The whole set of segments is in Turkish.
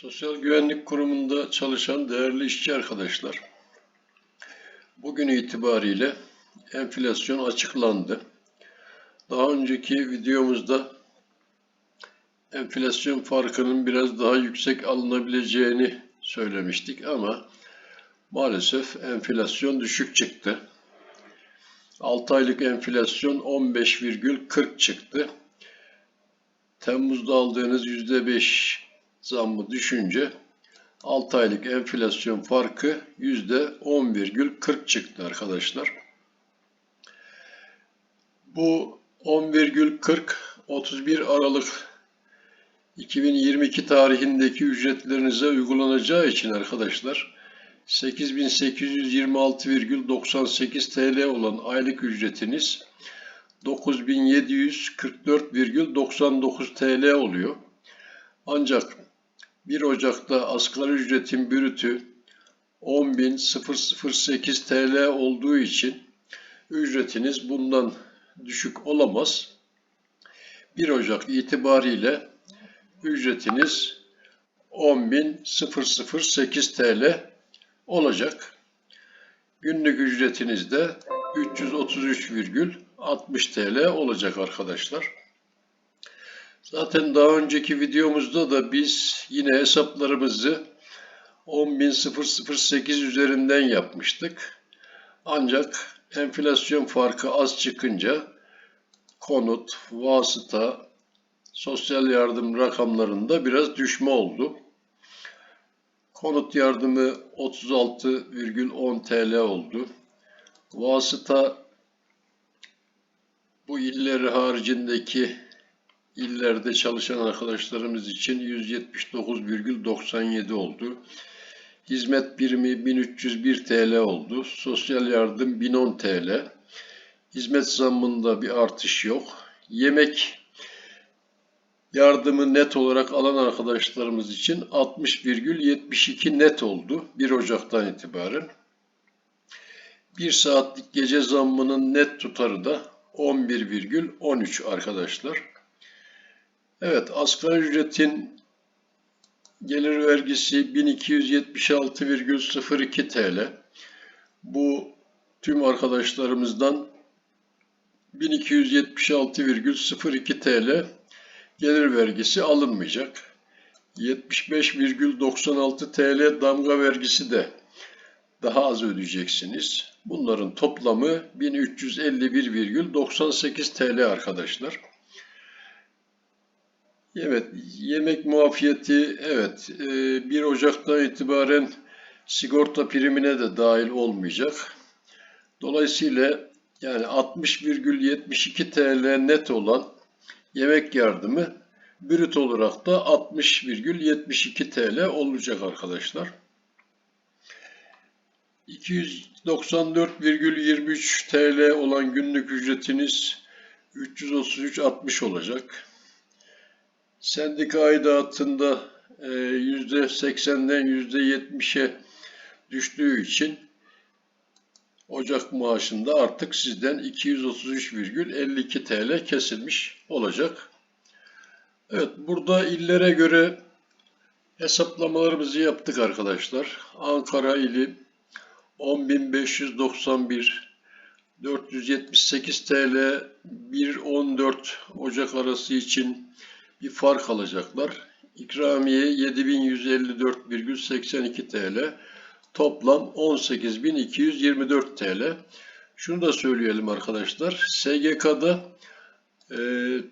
Sosyal Güvenlik Kurumu'nda çalışan değerli işçi arkadaşlar, bugün itibariyle enflasyon açıklandı. Daha önceki videomuzda enflasyon farkının biraz daha yüksek alınabileceğini söylemiştik ama maalesef enflasyon düşük çıktı. 6 aylık enflasyon 15,40 çıktı. Temmuz'da aldığınız %5 zammı düşünce 6 aylık enflasyon farkı %10,40 çıktı arkadaşlar. Bu 10,40 31 Aralık 2022 tarihindeki ücretlerinize uygulanacağı için arkadaşlar 8826,98 TL olan aylık ücretiniz 9744,99 TL oluyor. Ancak 1 Ocak'ta asgari ücretin bürütü 10.008 TL olduğu için ücretiniz bundan düşük olamaz. 1 Ocak itibariyle ücretiniz 10.008 TL olacak. Günlük ücretiniz de 333,60 TL olacak arkadaşlar. Zaten daha önceki videomuzda da biz yine hesaplarımızı 10.008 üzerinden yapmıştık. Ancak enflasyon farkı az çıkınca konut, vasıta, sosyal yardım rakamlarında biraz düşme oldu. Konut yardımı 36,10 TL oldu. Vasıta bu illeri haricindeki illerde çalışan arkadaşlarımız için 179,97 oldu. Hizmet birimi 1301 TL oldu. Sosyal yardım 1010 TL. Hizmet zammında bir artış yok. Yemek yardımı net olarak alan arkadaşlarımız için 60,72 net oldu 1 Ocak'tan itibaren. 1 saatlik gece zammının net tutarı da 11,13 arkadaşlar. Evet, asgari ücretin gelir vergisi 1276,02 TL. Bu tüm arkadaşlarımızdan 1276,02 TL gelir vergisi alınmayacak. 75,96 TL damga vergisi de daha az ödeyeceksiniz. Bunların toplamı 1351,98 TL arkadaşlar. Evet, yemek muafiyeti evet 1 Ocak'tan itibaren sigorta primine de dahil olmayacak. Dolayısıyla yani 60,72 TL net olan yemek yardımı brüt olarak da 60,72 TL olacak arkadaşlar. 294,23 TL olan günlük ücretiniz 333,60 olacak. Sendika aidatında %80'den %70'e düştüğü için Ocak maaşında artık sizden 233,52 TL kesilmiş olacak. Evet burada illere göre hesaplamalarımızı yaptık arkadaşlar. Ankara ili 10.591 478 TL 1-14 Ocak arası için bir fark alacaklar. İkramiye 7154,82 TL. Toplam 18.224 TL. Şunu da söyleyelim arkadaşlar. SGK'da e,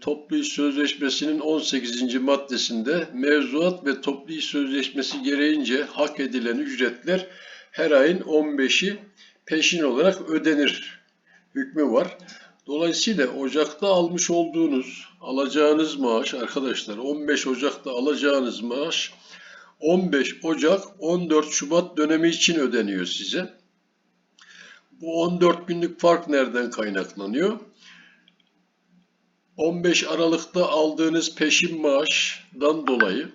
toplu iş sözleşmesinin 18. maddesinde mevzuat ve toplu iş sözleşmesi gereğince hak edilen ücretler her ayın 15'i peşin olarak ödenir hükmü var. Dolayısıyla Ocak'ta almış olduğunuz alacağınız maaş arkadaşlar 15 Ocak'ta alacağınız maaş 15 Ocak 14 Şubat dönemi için ödeniyor size. Bu 14 günlük fark nereden kaynaklanıyor? 15 Aralık'ta aldığınız peşin maaşdan dolayı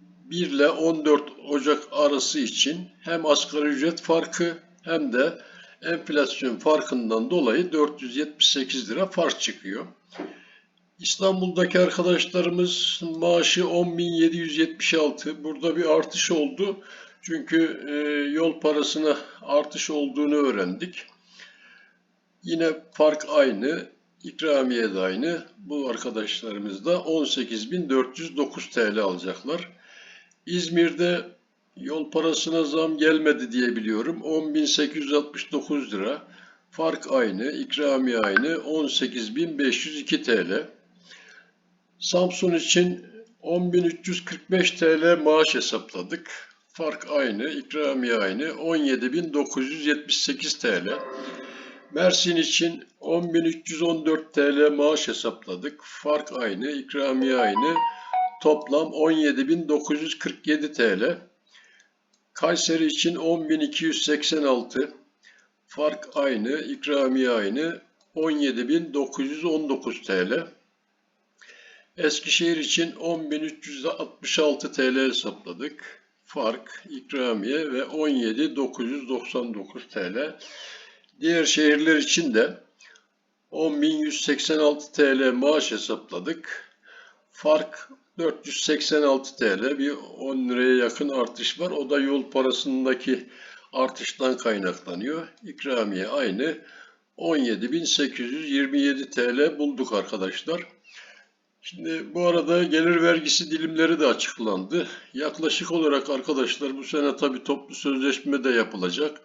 1 ile 14 Ocak arası için hem asgari ücret farkı hem de enflasyon farkından dolayı 478 lira fark çıkıyor. İstanbul'daki arkadaşlarımız maaşı 10.776. Burada bir artış oldu. Çünkü e, yol parasına artış olduğunu öğrendik. Yine fark aynı. İkramiye de aynı. Bu arkadaşlarımız da 18.409 TL alacaklar. İzmir'de yol parasına zam gelmedi diye biliyorum. 10.869 lira. Fark aynı, ikramiye aynı 18.502 TL. Samsun için 10.345 TL maaş hesapladık. Fark aynı, ikramiye aynı 17.978 TL. Mersin için 10.314 TL maaş hesapladık. Fark aynı, ikramiye aynı. Toplam 17.947 TL. Kayseri için 10.286. Fark aynı, ikramiye aynı 17.919 TL. Eskişehir için 10.366 TL hesapladık. Fark, ikramiye ve 17.999 TL. Diğer şehirler için de 10.186 TL maaş hesapladık. Fark 486 TL bir 10 liraya yakın artış var. O da yol parasındaki artıştan kaynaklanıyor. İkramiye aynı 17.827 TL bulduk arkadaşlar. Şimdi bu arada gelir vergisi dilimleri de açıklandı. Yaklaşık olarak arkadaşlar bu sene tabi toplu sözleşme de yapılacak.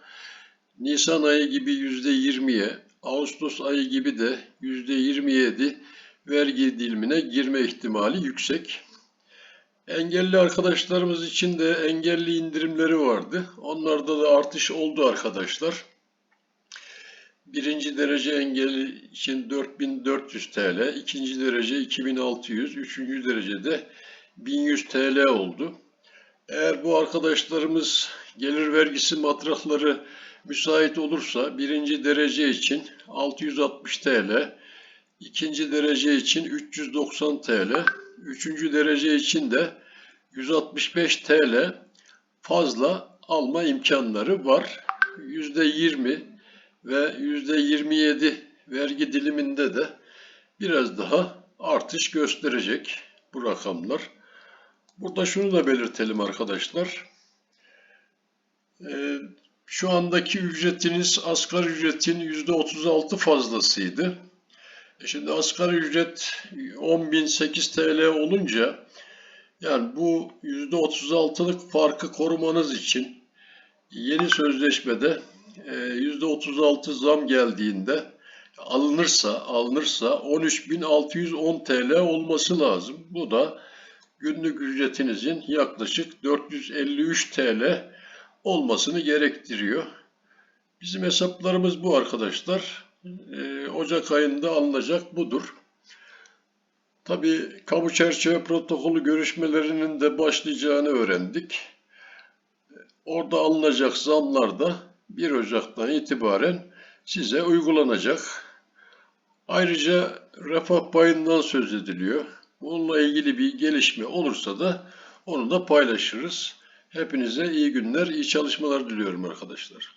Nisan ayı gibi %20'ye, Ağustos ayı gibi de %27 vergi dilimine girme ihtimali yüksek. Engelli arkadaşlarımız için de engelli indirimleri vardı. Onlarda da artış oldu arkadaşlar. Birinci derece engelli için 4400 TL, ikinci derece 2600, üçüncü derecede 1100 TL oldu. Eğer bu arkadaşlarımız gelir vergisi matrahları müsait olursa birinci derece için 660 TL, ikinci derece için 390 TL, üçüncü derece için de 165 TL fazla alma imkanları var. %20 ve %27 vergi diliminde de biraz daha artış gösterecek bu rakamlar. Burada şunu da belirtelim arkadaşlar. Ee, şu andaki ücretiniz asgari ücretin %36 fazlasıydı. E şimdi asgari ücret 10.008 TL olunca yani bu %36'lık farkı korumanız için yeni sözleşmede %36 zam geldiğinde alınırsa alınırsa 13.610 TL olması lazım. Bu da günlük ücretinizin yaklaşık 453 TL olmasını gerektiriyor. Bizim hesaplarımız bu arkadaşlar. Ee, Ocak ayında alınacak budur. Tabii kamu çerçeve protokolü görüşmelerinin de başlayacağını öğrendik. Orada alınacak zamlar da 1 Ocak'tan itibaren size uygulanacak. Ayrıca refah payından söz ediliyor. Bununla ilgili bir gelişme olursa da onu da paylaşırız. Hepinize iyi günler, iyi çalışmalar diliyorum arkadaşlar.